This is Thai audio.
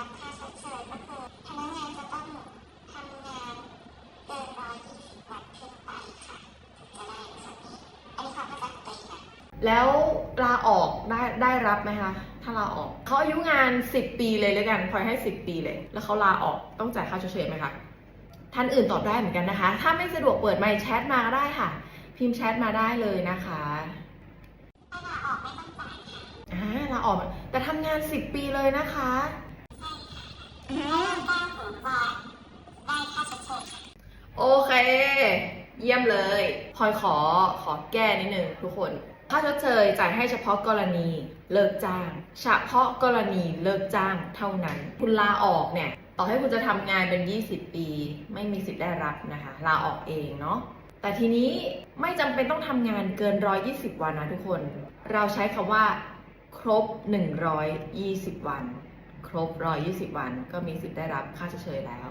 รับค่าชดเชยก็คือพนักงานจะต้องทำงานเกินร้อยยี่สิบวันขึ้นไปค่ะถึงจะได้ส่วนนี้อันนี้ความเข้าใจของตัวเองนะ แล้วลาออกได้ได้รับไหมคะ ถ้าลาออกเขาอายุงาน 10 ปีเลยเลยกันพลอยให้ 10 ปีเลย แล้วเขาลาออกต้องจ่ายค่าชดเชยไหมคะท่านอื่นตอบได้เหมือนกันนะคะ ถ้าไม่สะดวกเปิดไมค์แชทมาก็ได้ค่ะ พิมพ์แชทมาได้เลยนะคะลาออกไม่ต้องจ่ายค่ะอ่าลาออกแต่ทำงาน 10 ปีเลยนะคะ แล้วก็ผมก็ได้ค่าชดเชยค่ะ โอเค เยี่ยมเลยพลอยขอขอแก้นิดนึงทุกคนค่าชดเชยจ่ายให้เฉพาะกรณีเลิกจ้าง เฉพาะกรณีเลิกจ้างเท่านั้น คุณลาออกเนี่ย ต่อให้คุณจะทำงานเป็น 20 ปี ไม่มีสิทธิ์ได้รับนะคะ ลาออกเองเนาะแต่ทีนี้ไม่จำเป็นต้องทำงานเกิน 120 วันนะทุกคน เราใช้คำว่า ครบ 120 วัน ครบ 120 วัน ก็มีสิทธิ์ได้รับค่าชดเชยแล้ว